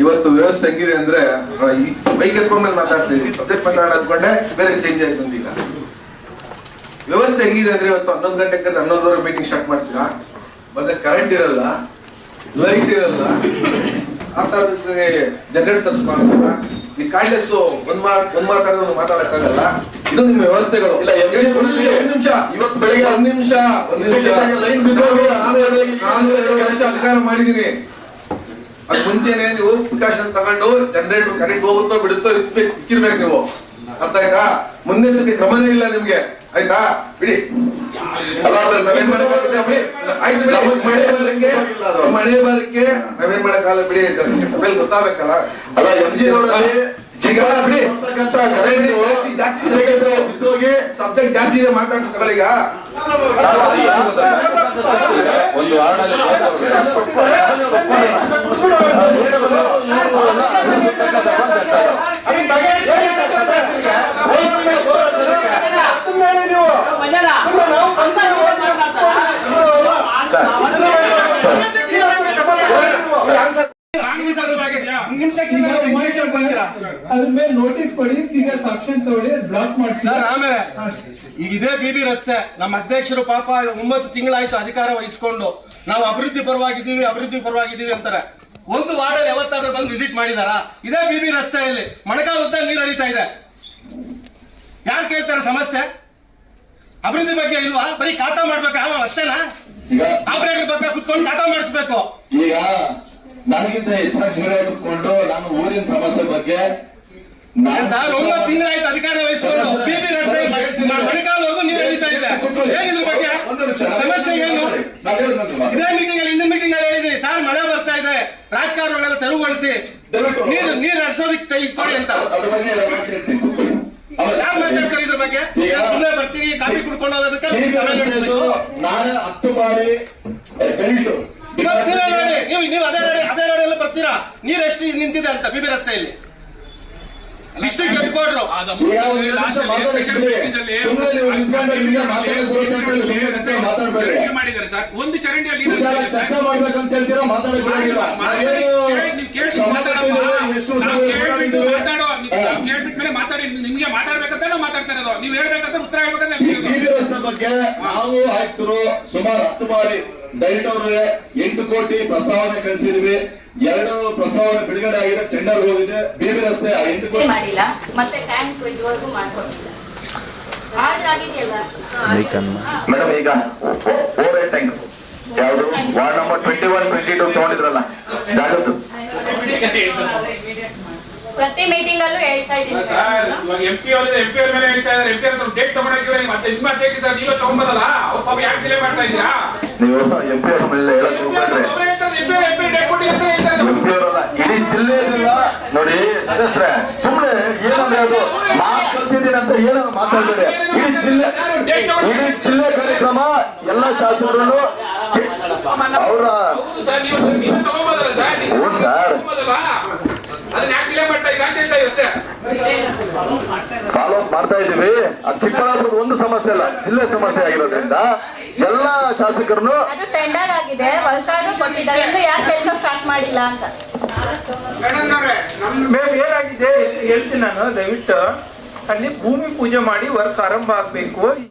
ಇವತ್ತು ವ್ಯವಸ್ಥೆ ಹೆಂಗಿದೆ ಅಂದ್ರೆ ಬೈಕ್ ಎತ್ಕೊಂಡ್ಮೇಲೆ ಮಾತಾಡ್ತಾ ಇದ್ವಿ ಸಬ್ಜೆಕ್ಟ್ ಮಾತಾಡೋದ್ಕೊಂಡೆ ಬೇರೆ ಚೇಂಜ್ ಆಯ್ತು ಬಂದಿಲ್ಲ ಈಗ ವ್ಯವಸ್ಥೆ ಹೆಂಗಿದೆ ಅಂದ್ರೆ ಇವತ್ತು ಹನ್ನೊಂದು ಗಂಟೆಗೆ ಹನ್ನೊಂದುವರೆ ಮೀಟಿಂಗ್ ಸ್ಟಾರ್ಟ್ ಮಾಡ್ತೀರಾ? ಮತ್ತೆ ಕರೆಂಟ್ ಇರಲ್ಲ ಲೈಟ್ ಇರಲ್ಲ ಆ ಥರದಕ್ಕೆ ಜನರೇಟ್ ತರಿಸ್ಕೊಂಡಿಲ್ಲ ಈ ಕಾಯ್ಲೆಸ್ ಒಂದ್ ಮಾತ್ ಒಂದ್ ಮಾತಾಡೋದು ಮಾತಾಡಕ್ಕಾಗಲ್ಲ. ಇದು ನಿಮ್ಮ ವ್ಯವಸ್ಥೆಗಳು. ಇಲ್ಲ, ನಿಮಿಷ. ಇವತ್ತು ಬೆಳಿಗ್ಗೆ ಒಂದ್ ನಿಮಿಷ. ಒಂದ್ ನಿಮಿಷ. ಲೈನ್ ಬಿದ್ದೋಗಿ ನಾನು ಎರಡು- ವರ್ಷ ಅಧಿಕಾರ ಮಾಡಿದೀನಿ ಅದ್ ಮುಂಚೆನೆ ನೀವು ಪ್ರಿಕಾಷನ್ ತಗೊಂಡು ಜನರೇಟರ್ ಕರೆಂಟ್ ಹೋಗುತ್ತೋ ಬಿಡುತ್ತೋ ಇಕ್ಕಿರ್ಬೇಕು ನೀವು ಅರ್ಥ ಆಯ್ತಾ ಮುನ್ನೆಚ್ಚರಿಕೆ ಕ್ರಮನೇ ಇಲ್ಲ ನಿಮ್ಗೆ ಆಯ್ತಾ ಬಿಡಿ ಮಳೆ ಬರಕ್ಕೆ ನಾವೇನ್ ಮಾಡಕ್ಕಾಗಲ್ಲ ಬಿಡಿ ಸಭೆಯಲ್ಲಿ ಗೊತ್ತಾಗಬೇಕಲ್ಲ ಅಲ್ಲ ಎಂ ಜಿ ರೋಡಲ್ಲಿ ಬಿದ್ದೋಗಿ ಸಬ್ಜೆಕ್ಟ್ ಜಾಸ್ತಿ ಇದೆ ಮಾತಾಡ್ತು ತಗೊಳ್ಳಿಗ ಒಂದು ವಾರ್ಡಲ್ಲಿ ಅದ್ರ ಮೇಲೆ ನೋಟಿಸ್ ಕೊಡಿ ಸೀರಿಯಸ್ ಆಪ್ಷನ್ ತಗೊಳ್ಳಿ ಬ್ಲಾಕ್ ಆಮೇಲೆ ಈಗ ಇದೇ ಬಿ ಬಿ ರಸ್ತೆ. ನಮ್ಮ ಅಧ್ಯಕ್ಷರು ಪಾಪ ಒಂಬತ್ತು ತಿಂಗಳಾಯ್ತು ಅಧಿಕಾರ ವಹಿಸ್ಕೊಂಡು ನಾವು ಅಭಿವೃದ್ಧಿ ಪರವಾಗಿದ್ದೀವಿ ಅಭಿವೃದ್ಧಿ ಪರವಾಗಿದ್ದೀವಿ ಅಂತಾರೆ. ಒಂದು ವಾರ್ಡಲ್ಲಿ ಯಾವತ್ತಾದ್ರೂ ಬಂದು ವಿಸಿಟ್ ಮಾಡಿದಾರಾ? ಇದೇ ಬಿಬಿ ಬಿ ರಸ್ತೆಯಲ್ಲಿ. ಮಳೆಗಾಲ ಉದ್ದ ನೀರು ಹರಿತಾ ಇದೆ. ಯಾರು ಕೇಳ್ತಾರೆ ಸಮಸ್ಯೆ? ಅಭಿವೃದ್ಧಿ ಬಗ್ಗೆ ಇಲ್ವಾ? ಬರೀ ಖಾತಾ ಮಾಡ್ಬೇಕು? ಅಷ್ಟೇನಾ? ಆಪರೇಟರ್ ಬಗ್ಗೆ ಕುತ್ಕೊಂಡು ಕಾತ ಮಾಡಿಸ್ಬೇಕು. ಈಗ ನನಗಿಂತ ಹೆಚ್ಚಾಗಿ ಕುತ್ಕೊಂಡು ನಾನು ಊರಿನ ಸಮಸ್ಯೆ ಬಗ್ಗೆ ಸರ್ ಒಂಬತ್ತು ತಿಂಗಳಾಯ್ತು ಅಧಿಕಾರ ವಹಿಸಿಕೊಂಡು ಬಿ ಬಿ ರಸ್ತೆ ಮಳೆಗಾಲವರೆಗೂ ನೀರು ಹರಿತಾ ಇದೆ. ಏನಿದ್ರ ಬಗ್ಗೆ. ಸಮಸ್ಯೆ ಏನು? ಇದೇ ಮೀಟಿಂಗ್ ಅಲ್ಲಿ ಹಿಂದಿನ ಮೀಟಿಂಗ್ ಅಲ್ಲಿ ಹೇಳಿದ್ರಿ ಸರ್ ಮಳೆ ಬರ್ತಾ ಇದೆ ರಾಜಕಾರಣಿಗಳೆಲ್ಲ ತೆರವುಗೊಳಿಸಿ. ನೀರು ನೀರು ಹರಿಸೋದಿಕ್ ಕೈ ಕೊಡಿ ಅಂತ. ಯಾರು ಮಾತಾಡ್ತಾರೆ ಇದ್ರ ಬಗ್ಗೆ? ಸುಮ್ಮನೆ ಬರ್ತೀರಿ ಕಾಫಿ ಕುಡ್ಕೊಂಡು ಹೋಗೋದಕ್ಕೆ ಹತ್ತು ಬಾರಿ ನೀವೇ ನೀವು ನೀವು ಅದೇ ರೋಡ್ ಅದೇ ರೋಡ್ ಎಲ್ಲ ಬರ್ತೀರಾ? ನೀರು ಎಷ್ಟು ನಿಂತಿದೆ ಅಂತ ಬಿಬಿ ರಸ್ತೆಯಲ್ಲಿ? ಡಿಸ್ಟ್ರಿಕ್ಟ್ ಹೆಡ್ ಕ್ವಾರ್ಟರ್ ಮಾಡಿದ್ದಾರೆ ಸರ್. ಒಂದು ಚರಂಡಿಯಲ್ಲಿ ಚರ್ಚೆ. ಮಾಡ್ಬೇಕಂತ ಹೇಳ್ತೀರಾ? ಮಾತಾಡೋ ನಿಮ್ಗೆ ಮಾತಾಡ್ಬೇಕಂತ ನಾವು ಮಾತಾಡ್ತಾ ಇರೋದು. ನೀವು ಹೇಳ್ಬೇಕಂತ ಉತ್ತರ ಹೇಳ್ಬೇಕಂತ ಬಗ್ಗೆ ನಾವು ಆಯ್ತು ಸುಮಾರು ಹತ್ತು ಬಾರಿ ಅವ್ರಿಗೆ ಎಂಟು ಕೋಟಿ ಪ್ರಸ್ತಾವನೆ ಕಳಿಸಿದ್ವಿ ಎರಡು ಪ್ರಸ್ತಾವನೆ ಬಿಡುಗಡೆ ಆಗಿದೆ ಟೆಂಡರ್ ಹೋಗಿದೆ ಬೇಬಿ ರಸ್ತೆ ಮಾಡಿಲ್ಲ. ಮತ್ತೆ ಟ್ಯಾಂಕ್ ಇದುವರೆಗೂ ಮೇಡಮ್ ಈಗ ಓವರ್ ಟ್ಯಾಂಕ್ ಯಾವುದು? Ward number twenty one twenty two ತಗೊಂಡಿದ್ರಲ್ಲ. ಜಾಗದ್ದು. ಪ್ರತಿ ಮೀಟಿಂಗ್ ಅಲ್ಲೂ ಹೇಳ್ತಾ ಇದ್ದೀನಿ. ಸರ್ ಇವಾಗ M P MP M P ಅವ್ರ ಮೇಲೆ ಹೇಳ್ತಾ ಇದ್ದಾರೆ. ಎಂ ಪಿ ಅವ್ರ ಡೇಟ್ ಮತ್ತೆ ನಿಮ್ಮ ಅಧ್ಯಕ್ಷ ನೀವೇ ತಗೊಂಬದಲ್ಲ ಅವ್ರ ಪಾಪ ಯಾಕೆ ಡಿಲೇ ಮಾಡ್ತಾ ಇದ್ದೀರಾ? ನೀವು ಎಂ ಪಿ ಅವ್ರ ಮೇಲೆ ಹೇಳಕ್ ಹೋಗ್ಬೇಡ್ರಿ. ಡೇಟ್ ಅಂತ ಹೇಳ್ತಾ ಇದ್ದಾರೆ. ಎಂ ಪಿ ಅವರಲ್ಲ ಇಡೀ ಜಿಲ್ಲೆಯಲ್ಲ ನೋಡಿ ಸದಸ್ಯರೇ ಸುಮ್ಮನೆ ಏನಂದ್ರೆ ಅದು ಮಾತು ಕಲ್ತಿದ್ದೀನಿ ಅಂತ ಏನೋ ಮಾತಾಡ್ಬೇಡಿ. ಇಡೀ ಜಿಲ್ಲೆ ಇಡೀ ಜಿಲ್ಲೆ ಕಾರ್ಯಕ್ರಮ, ಎಲ್ಲ ಶಾಸಕರನ್ನು ಅವರ ಸರ್. ಫಾಲೋ ಮಾಡ್ತಾ ಇದೀವಿ ಅದು ಚಿಕ್ಕಬಳ್ಳಾಪುರದ ಒಂದು ಸಮಸ್ಯೆ ಅಲ್ಲ, ಜಿಲ್ಲೆ ಸಮಸ್ಯೆ ಆಗಿರೋದ್ರಿಂದ ಎಲ್ಲ ಶಾಸಕರನ್ನು ಟೆಂಡರ್ ಆಗಿದೆ ಯಾಕೆ ಕೆಲಸ ಸ್ಟಾರ್ಟ್ ಮಾಡಿಲ್ಲ ಅಂತ. ಮೇಡಮ್ ಏನಾಗಿದೆ ಹೇಳ್ತೀನಿ ನಾನು ದಯವಿಟ್ಟು ಅಲ್ಲಿ ಭೂಮಿ ಪೂಜೆ ಮಾಡಿ ವರ್ಕ್ ಆರಂಭ ಆಗ್ಬೇಕು.